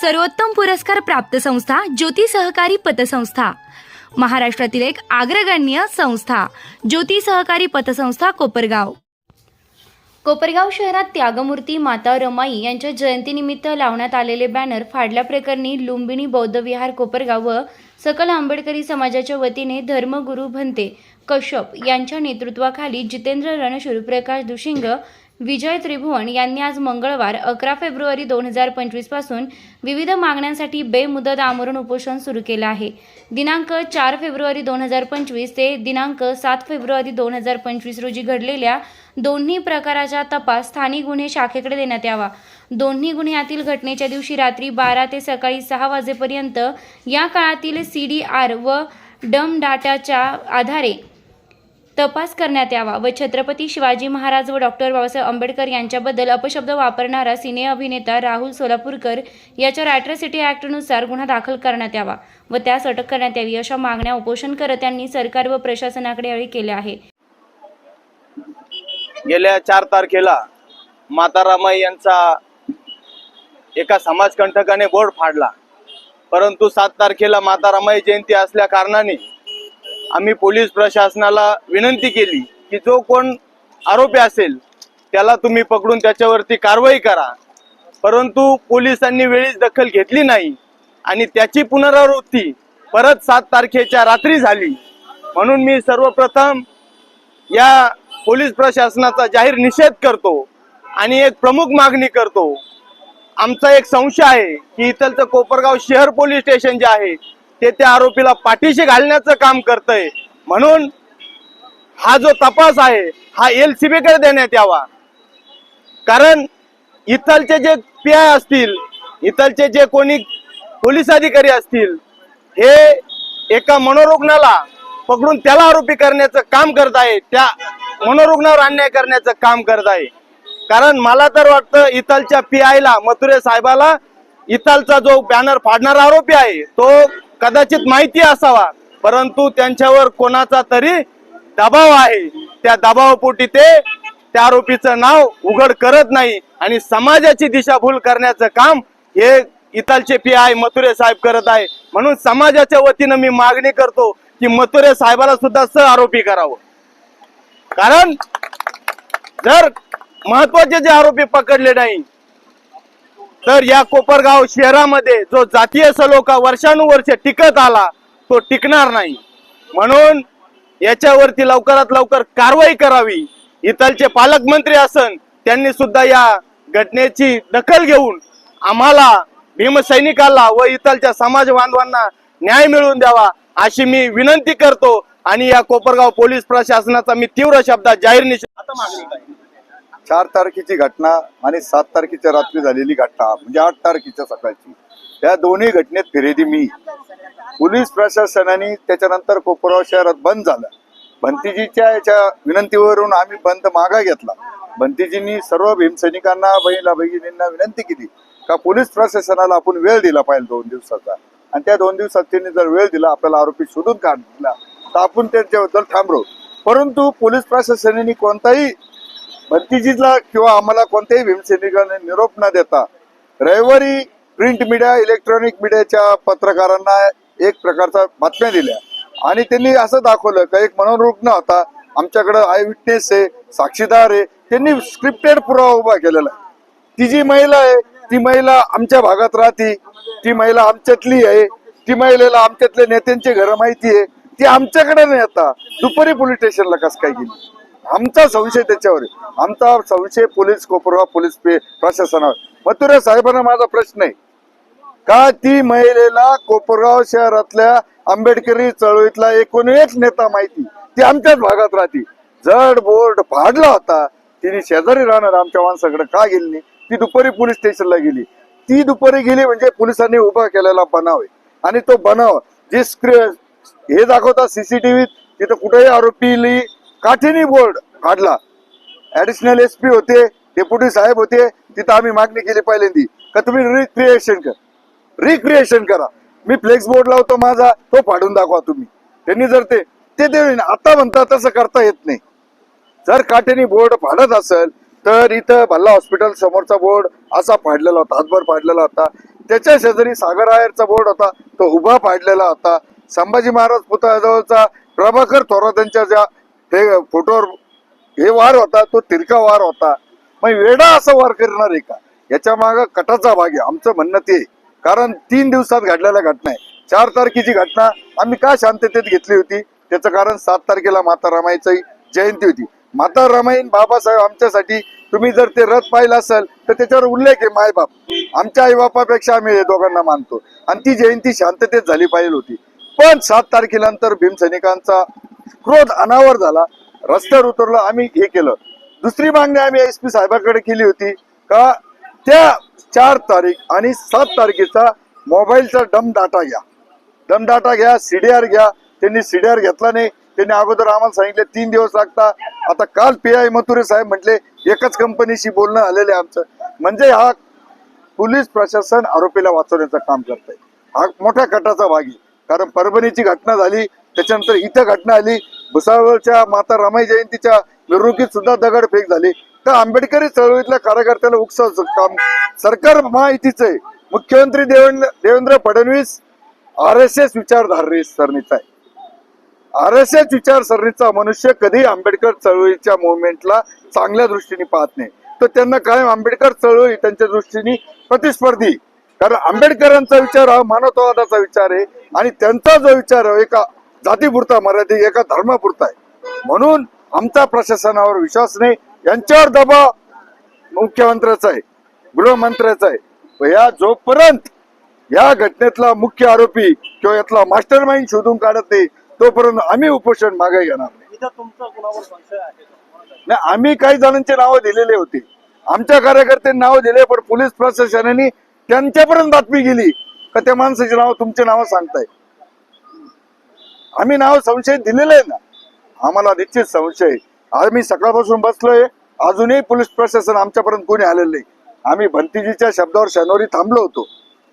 सर्वोत्तम पुरस्कार प्राप्त संस्था ज्योती सहकारी पतसंस्था. महाराष्ट्रातील एक अग्रगण्य संस्था ज्योती सहकारी पतसंस्था कोपरगाव. कोपरगाव शहरात त्यागमूर्ती माता रमाई यांच्या जयंतीनिमित्त लावण्यात आलेले बॅनर फाडल्याप्रकरणी लुंबिनी बौद्ध विहार कोपरगाव व सकल आंबेडकरी समाजाच्या वतीने धर्मगुरू भंते कश्यप यांच्या नेतृत्वाखाली जितेंद्र रणशूर प्रकाश दुशिंग विजय त्रिभुवन यांनी आज मंगळवार अकरा फेब्रुवारी दोन हजार पंचवीसपासून विविध मागण्यांसाठी बेमुदत आमरण उपोषण सुरू केलं आहे. दिनांक चार फेब्रुवारी दोन हजार पंचवीस ते दिनांक सात फेब्रुवारी दोन हजार पंचवीस रोजी घडलेल्या दोन्ही प्रकाराचा तपास स्थानिक गुन्हे शाखेकडे देण्यात यावा. दोन्ही गुन्ह्यातील घटनेच्या दिवशी रात्री बारा ते सकाळी सहा वाजेपर्यंत या काळातील सी डी आर व डम डाटाच्या आधारे तपास करण्यात यावा व छत्रपती शिवाजी महाराज व डॉक्टर बाबासाहेब आंबेडकर यांच्याबद्दल अपशब्द वापरणारा सिने अभिनेता राहुल सोलापूरकर याच्यावर अॅट्रॉसिटी ॲक्टनुसार गुन्हा दाखल करण्यात यावा व त्यास अटक करण्यात यावी अशा मागण्या उपोषण कर त्यांनी सरकार व प्रशासनाकडे यावेळी केल्या आहे गेल्या चार तारखेला मातारामाई यांचा एका समाजकंटकाने बोर्ड फाडला. परंतु सात तारखेला मातारामाई जयंती असल्या कारणाने आम्ही पोलीस प्रशासनाला विनंती केली की जो कोण आरोपी असेल त्याला तुम्ही पकडून त्याच्यावरती कारवाई करा. परंतु पोलिसांनी वेळीच दखल घेतली नाही आणि त्याची पुनरावृत्ती परत सात तारखेच्या रात्री झाली. म्हणून मी सर्वप्रथम या पोलीस प्रशासनाचा जाहीर निषेध करतो आणि एक प्रमुख मागणी करतो. आमचा एक संशय आहे की इथलचं कोपरगाव शहर पोलीस स्टेशन जे आहे ते त्या आरोपीला पाठीशी घालण्याचं काम करतंय. म्हणून हा जो तपास आहे हा एल सी कडे देण्यात यावा. कारण इथलचे जे पी आय असतील इथलचे जे कोणी पोलीस अधिकारी असतील हे एका मनोरुग्णाला पकडून त्याला आरोपी करण्याचं काम करत आहे त्या मनोरुग्णावर अन्याय करण्याचं काम करत आहे. कारण मला तर वाटतं इथलच्या पी आयला मथुरे साहेबाला इथलचा जो बॅनर फाडणारा आरोपी आहे तो कदाचित माहिती असावा परंतु त्यांच्यावर कोणाचा तरी दबाव आहे. त्या दबावापोटी ते त्या आरोपीचं नाव उघड करत नाही आणि समाजाची दिशाभूल करण्याचं काम हे इतालचे पी आय मथुरे साहेब करत आहे. म्हणून समाजाच्या वतीनं मी मागणी करतो की मथुरे साहेबाला सुद्धा सह आरोपी करावं. कारण जर महत्त्वाचे जे आरोपी पकडले नाही तर या कोपरगाव शहरामध्ये जो जातीय सलोखा वर्षानुवर्ष टिकत आला तो टिकणार नाही. म्हणून याच्यावरती लवकरात लवकर कारवाई करावी. इथलचे पालकमंत्री असन त्यांनी सुद्धा या घटनेची दखल घेऊन आम्हाला भीमसैनिकाला व इथलच्या समाज बांधवांना न्याय मिळवून द्यावा अशी मी विनंती करतो. आणि या कोपरगाव पोलीस प्रशासनाचा मी तीव्र शब्दात जाहीर निषेध चार तारखेची घटना आणि सात तारखेच्या रात्री झालेली घटना म्हणजे आठ तारखेच्या सकाळची. त्या दोन्ही घटनेत फिरेदी मी. पोलीस प्रशासनाने त्याच्यानंतर कोपराव शहरात बंद झालं. भंतीजीच्या याच्या विनंतीवरून आम्ही बंद मागा घेतला. भंतीजींनी सर्व भीमसैनिकांना बहिणीला बहिणींना विनंती केली का पोलीस प्रशासनाला आपण वेळ दिला पाहिजे दोन दिवसाचा. आणि त्या दोन दिवसात त्यांनी जर वेळ दिला आपल्याला आरोपी शोधून काढला तर आपण त्यांच्याबद्दल थांबलो. परंतु पोलीस प्रशासनाने कोणताही भंतीजीला किंवा आम्हाला कोणत्याही भीमसैनिकाने निरोप न देता रविवारी प्रिंट मीडिया इलेक्ट्रॉनिक मीडियाच्या पत्रकारांना एक प्रकारचा बातम्या दिल्या. आणि त्यांनी असं दाखवलं का एक मनोरुग्ण होता आमच्याकडे आय विटनेस आहे साक्षीदार आहे त्यांनी स्क्रिप्टेड पुरावा उभा केलेला आहे. ती जी महिला आहे ती महिला आमच्या भागात राहते ती महिला आमच्यातली आहे ती महिलेला आमच्यातल्या नेत्यांची घरं माहिती आहे ती आमच्याकडे नाही आता दुपारी पोलीस स्टेशनला कस काय गेली? आमचा संशय त्याच्यावर आहे. आमचा संशय पोलीस कोपरवा पोलीस प्रशासनावर. मथुरे साहेबांना माझा प्रश्न आहे. का ती महिलेला कोपरगाव शहरातल्या आंबेडकरी चळवळीतला एकूण एक नेता माहिती? ती आमच्याच भागात राहते. जड बोर्ड फाडला होता. तिने शेजारी राहणार आमच्या माणसाकडे. का गेली नाही? ती दुपारी पोलीस स्टेशनला गेली. ती दुपारी गेली म्हणजे पोलिसांनी उभा केलेला बनाव आहे. आणि तो बनाव जे स्क्री हे दाखवतात सीसीटीव्ही तिथं कुठेही आरोपी काठीनी बोर्ड काढला. ऍडिशनल एस पी होते डेप्युटी साहेब होते तिथं आम्ही मागणी केली पहिल्यांदी. का तुम्ही रिक्रिएशन कर. रिक्रिएशन करा. मी फ्लेक्स बोर्ड लावतो माझा तो फाडून दाखवा तुम्ही. त्यांनी जर ते ते देऊन आता म्हणता तसं करता येत नाही. जर काठेनी बोर्ड फाडत असेल तर इथं भल्ला हॉस्पिटल समोरचा बोर्ड असा फाडलेला होता हातभर फाडलेला होता. त्याच्या शेजारी सागर आयरचा बोर्ड होता तो उभा पाडलेला होता. संभाजी महाराज पुतळ्याजवळचा प्रभाकर थोरातांच्या ज्या ते फोटोवर हे वार होता तो तिरका वार होता. मग वेडा असा वार करणार आहे का? याच्या माग कटाचा भाग आहे आमचं म्हणणं ते कारण तीन दिवसात घडलेल्या घटना आहे. चार तारखेची घटना आम्ही का शांततेत घेतली होती? त्याचं कारण सात तारखेला माता रमाईची जयंती होती. माता रामायण बाबासाहेब आमच्यासाठी तुम्ही जर ते रथ पाहिलं असेल तर त्याच्यावर उल्लेख आहे मायबाप. आमच्या आईबापापेक्षा आम्ही हे दोघांना मानतो. आणि ती जयंती शांततेत झाली पाहिजे होती. पण सात तारखेनंतर भीमसैनिकांचा क्रोध अनावर झाला. रस्त्यावर उतरलो आम्ही हे केलं. दुसरी मागणी आम्ही एस पी साहेबांकडे केली होती का त्या चार तारीख आणि सात तारखेचा मोबाईलचा डम डाटा घ्या. डम डाटा घ्या सीडीआर घ्या. त्यांनी सीडीआर घेतला नाही. त्यांनी अगोदर आम्हाला सांगितले तीन दिवस लागता. आता काल पी आय मथुरे साहेब म्हटले एकच कंपनीशी बोलणं आलेलं आहे आमचं. म्हणजे हा पोलीस प्रशासन आरोपीला वाचवण्याचं काम करत आहे हा मोठ्या कटाचा भाग आहे. कारण परभणीची घटना झाली त्याच्यानंतर इथं घटना आली. भुसावळच्या माता रमाई जयंतीच्या मिरवणुकीत सुद्धा दगडफेक झाली. तर आंबेडकरी चळवळीतल्या कार्यकर्त्याला उकसाचं काम सरकार माहितीच आहे मुख्यमंत्री Devendra Devendra Fadnavis R S S विचारधारे सरणीचा आहे आर एस एस विचारसरणीचा मनुष्य कधी आंबेडकर चळवळीच्या मुवमेंटला चांगल्या दृष्टीने पाहत नाही. तर त्यांना कायम आंबेडकर चळवळी त्यांच्या दृष्टीने प्रतिस्पर्धी. कारण आंबेडकरांचा विचार हा मानवतावादाचा विचार आहे आणि त्यांचा जो विचार आहे एका जातीपुरता मर्यादित एका धर्मापुरता आहे. म्हणून आमचा प्रशासनावर विश्वास नाही यांच्यावर दबाव मुख्यमंत्र्याचा आहे गृहमंत्र्याचा आहे. या जोपर्यंत या घटनेतला मुख्य आरोपी किंवा यातला मास्टर माइंड शोधून काढत नाही तोपर्यंत आम्ही उपोषण मागे घेणार? नाही. आम्ही काही जणांचे नावं दिलेले होते. आमच्या कार्यकर्त्यांनी नाव दिले पण पोलीस प्रशासनाने त्यांच्यापर्यंत बातमी गेली. का त्या माणसाची नाव तुमचे नाव सांगताय? आम्ही नाव संशय दिलेले आहे ना. आम्हाला निश्चित संशय आज मी सकाळपासून बसलोय. अजूनही पोलीस प्रशासन आमच्यापर्यंत कोणी आलेलं नाही. आम्ही भंतीजीच्या शब्दावर शनिवारी थांबलो होतो.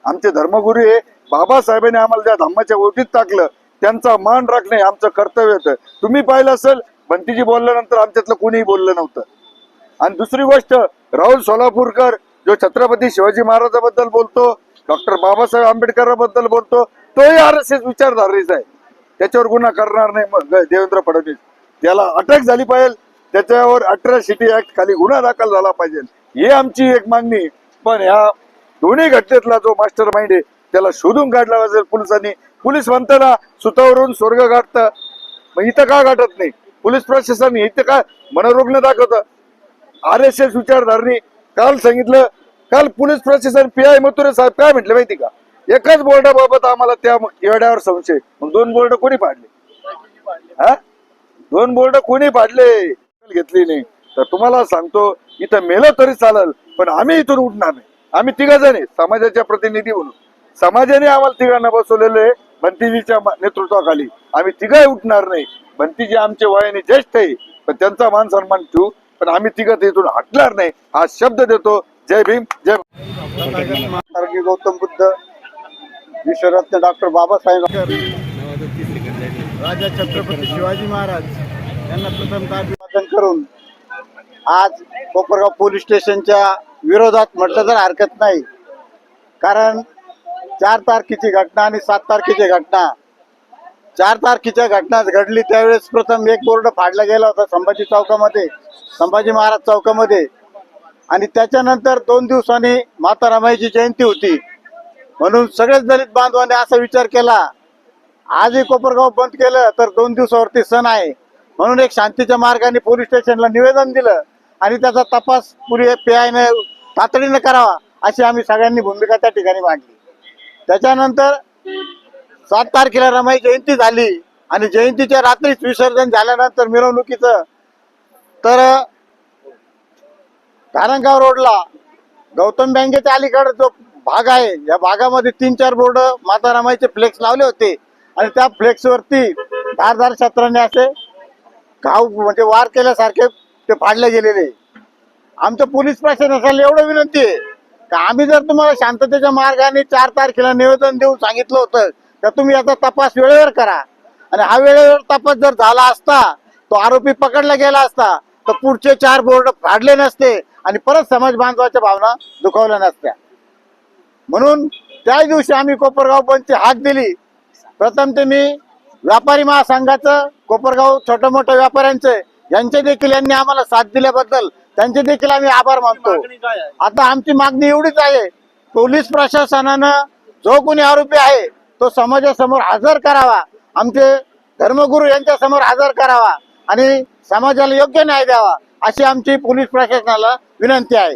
आमचे धर्मगुरू हे बाबासाहेबांनी आम्हाला ज्या धम्माच्या ओटीत टाकलं त्यांचा मान राखणे आमचं कर्तव्य होतं. तुम्ही पाहिलं असेल भंतीजी बोलल्यानंतर आमच्यातलं कोणीही बोललं नव्हतं. आणि दुसरी गोष्ट राहुल सोलापूरकर जो छत्रपती शिवाजी महाराजाबद्दल बोलतो डॉक्टर बाबासाहेब आंबेडकरांबद्दल बोलतो तोही आर एस एस विचारधारेचा आहे. त्याच्यावर गुन्हा करणार नाही मग देवेंद्र फडणवीस. त्याला अटक झाली पाहिजे त्याच्यावर अट्रॅसिटी ऍक्ट खाली गुन्हा दाखल झाला पाहिजे. ही आमची एक मागणी. पण ह्या दोन्ही घटनेतला जो मास्टर माइंड आहे त्याला शोधून काढला पाहिजे पोलिसांनी. पोलीस म्हणताना सुतावरून स्वर्ग गाठतं. मग इथं का गाठत नाही? पोलीस प्रशासन इथं का मनोरुग्ण दाखवतं? आर एस एस विचारधारणी काल सांगितलं काल पोलीस प्रशासन पी आय मथुरे साहेब काय म्हटले माहिती का? एकच बोर्डाबाबत आम्हाला त्या येड्यावर संशय. मग दोन बोर्ड कोणी पाडले? हा? दोन बोर्ड कोणी पाडले? घेतली नाही. तर तुम्हाला सांगतो इथं मेलं तरी चालेल पण आम्ही इथून उठणार नाही. आम्ही तिघा जणी समाजाच्या प्रतिनिधी म्हणून. समाजाने आम्हाला तिघांना बसवलेले आहे भंतीजीच्या नेतृत्वाखाली. आम्ही तिघही उठणार नाही. भंतीजी आमचे वयाने ज्येष्ठ आहे पण त्यांचा मान सन्मान ठेवू. पण आम्ही तिघं ते इथून हटणार नाही. हा शब्द देतो. जय भीम जय गौतम बुद्ध. विश्वरत्न डॉक्टर बाबासाहेब राजा छत्रपती शिवाजी महाराज यांना प्रथमतः अभिवादन करून आज कोपरगाव पोलीस स्टेशनच्या विरोधात म्हटलं तर हरकत नाही. कारण चार तारखेची घटना आणि सात तारखेची घटना. चार तारखेच्या घटना घडली त्यावेळेस प्रथम एक बोर्ड फाडला गेला होता संभाजी चौकामध्ये संभाजी महाराज चौकामध्ये. आणि त्याच्यानंतर दोन दिवसांनी माता रमाईची जयंती होती. म्हणून सगळेच दलित बांधवांनी असा विचार केला. आजही कोपरगाव बंद केलं तर दोन दिवसावरती सण आहे. म्हणून एक शांतीच्या मार्गाने पोलीस स्टेशनला निवेदन दिलं आणि त्याचा तपास पुरी पीआयने तातडीनं करावा अशी आम्ही सगळ्यांनी भूमिका त्या ठिकाणी मांडली. त्याच्यानंतर सात तारखेला रमाई जयंती झाली आणि जयंतीच्या रात्रीच विसर्जन झाल्यानंतर मिरवणुकीचं तर धारणगाव रोडला गौतम बँकेच्या अलीकडे जो भाग आहे. या भागामध्ये तीन चार बोर्ड माता रामाईचे फ्लेक्स लावले होते. आणि त्या फ्लेक्स वरती धारदार शस्त्राने असे घाव म्हणजे वार केल्यासारखे ते फाडले गेलेले. आमच्या पोलीस प्रशासनाला एवढं विनंती आहे का आम्ही जर तुम्हाला शांततेच्या मार्गाने चार तारखेला निवेदन देऊन सांगितलं होतं तर तुम्ही याचा तपास वेळेवर करा. आणि हा वेळेवर तपास जर झाला असता तो आरोपी पकडला गेला असता तर पुढचे चार बोर्ड फाडले नसते आणि परत समाज बांधवाच्या भावना दुखावल्या नसत्या. म्हणून त्याच दिवशी आम्ही कोपरगाव बंदची हाक दिली. प्रथम ते मी व्यापारी महासंघाचं कोपरगाव छोट्या मोठ्या व्यापाऱ्यांचे यांचे देखील यांनी आम्हाला साथ दिल्याबद्दल त्यांचे देखील आम्ही आभार मानतो. आता आमची मागणी एवढीच आहे पोलीस प्रशासनानं जो कोणी आरोपी आहे तो समाजासमोर हजर करावा. आमचे धर्मगुरू यांच्या समोर हजर करावा आणि समाजाला योग्य न्याय द्यावा अशी आमची पोलीस प्रशासनाला विनंती आहे.